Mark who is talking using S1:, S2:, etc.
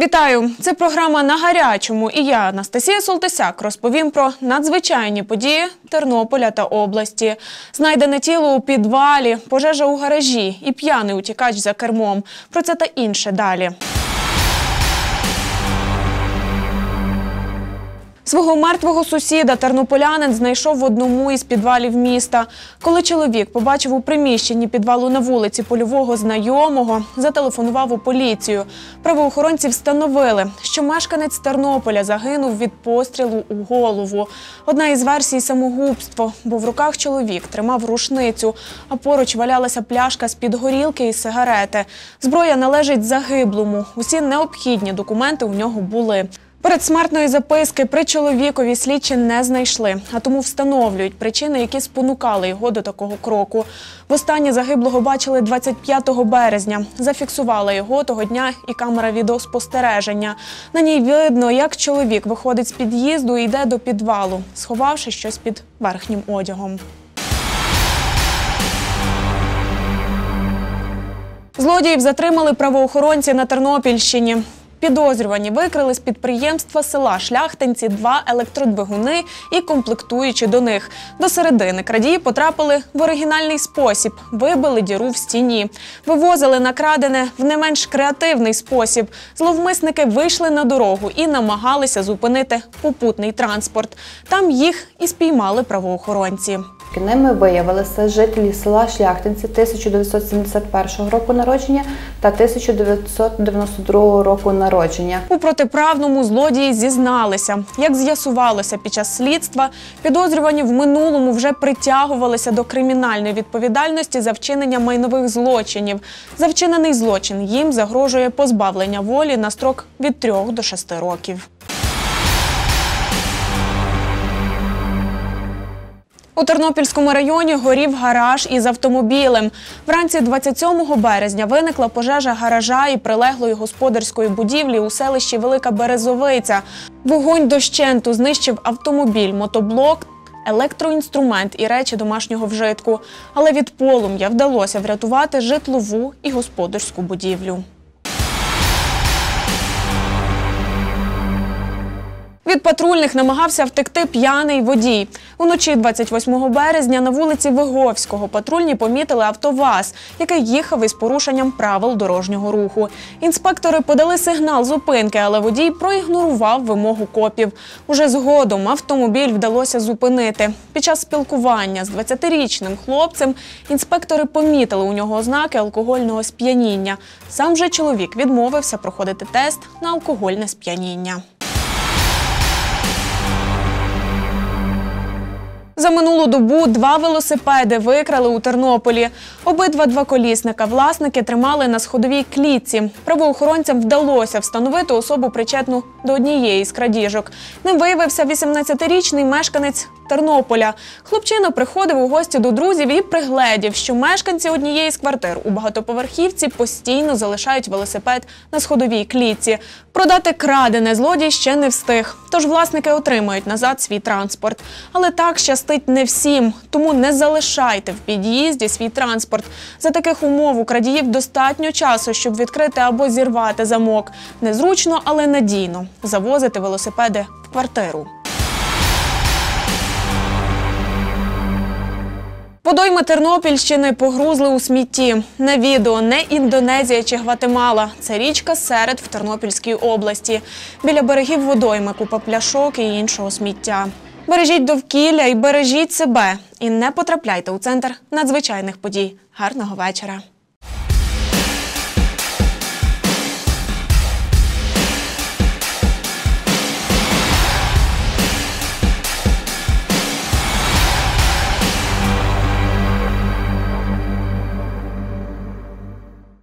S1: Вітаю! Це програма на гарячому. І я, Анастасія Солтисяк, розповім про надзвичайні події Тернополя та області. Знайдене тіло у підвалі, пожежа у гаражі і п'яний утікач за кермом. Про це та інше далі. Свого мертвого сусіда тернополянин знайшов в одному із підвалів міста. Коли чоловік побачив у приміщенні підвалу на вулиці польового знайомого, зателефонував у поліцію. Правоохоронці встановили, що мешканець Тернополя загинув від пострілу у голову. Одна із версій самогубство, бо в руках чоловік тримав рушницю, а поруч валялася пляшка з-під горілки і сигарети. Зброя належить загиблому. Усі необхідні документи у нього були. Передсмертної записки при чоловікові слідчі не знайшли, а тому встановлюють причини, які спонукали його до такого кроку. Востаннє загиблого бачили 25 березня. Зафіксувала його того дня і камера відеоспостереження. На ній видно, як чоловік виходить з під'їзду і йде до підвалу, сховавши щось під верхнім одягом. Злодіїв затримали правоохоронці на Тернопільщині. Підозрювані викрили з підприємства села Шляхтинці два електродвигуни і комплектуючи до них. До середини крадії потрапили в оригінальний спосіб, вибили діру в стіні. Вивозили накрадене в не менш креативний спосіб. Зловмисники вийшли на дорогу і намагалися зупинити попутний транспорт. Там їх і спіймали правоохоронці.
S2: Ними виявилися жителі села Шляхтинці 1971 року народження та 1992 року народження.
S1: У протиправному злодії зізналися. Як з'ясувалося під час слідства, підозрювані в минулому вже притягувалися до кримінальної відповідальності за вчинення майнових злочинів. За вчинений злочин їм загрожує позбавлення волі на строк від 3 до 6 років. У Тернопільському районі горів гараж із автомобілем. Вранці 27 березня виникла пожежа гаража і прилеглої господарської будівлі у селищі Велика Березовиця. Вогонь дощенту знищив автомобіль, мотоблок, електроінструмент і речі домашнього вжитку. Але від полум'я вдалося врятувати житлову і господарську будівлю. Від патрульних намагався втекти п'яний водій. Уночі 28 березня на вулиці Виговського патрульні помітили автоваз, який їхав із порушенням правил дорожнього руху. Інспектори подали сигнал зупинки, але водій проігнорував вимогу копів. Уже згодом автомобіль вдалося зупинити. Під час спілкування з 20-річним хлопцем інспектори помітили у нього ознаки алкогольного сп'яніння. Сам же чоловік відмовився проходити тест на алкогольне сп'яніння. За минулу добу два велосипеди викрали у Тернополі. Обидва двоколісника власники тримали на сходовій клітці. Правоохоронцям вдалося встановити особу причетну до однієї з крадіжок. Ним виявився 18-річний мешканець Тернополя. Хлопчина приходив у гості до друзів і пригледів, що мешканці однієї з квартир у багатоповерхівці постійно залишають велосипед на сходовій клітці. Продати крадене злодій ще не встиг, тож власники отримають назад свій транспорт. Але так щастить не всім, тому не залишайте в під'їзді свій транспорт. За таких умов у крадіїв достатньо часу, щоб відкрити або зірвати замок. Незручно, але надійно завозити велосипеди в квартиру. Водойми Тернопільщини погрузли у смітті. На відео не Індонезія чи Гватемала. Це річка Серед в Тернопільській області. Біля берегів водойми купа пляшок і іншого сміття. Бережіть довкілля і бережіть себе. І не потрапляйте у центр надзвичайних подій. Гарного вечора.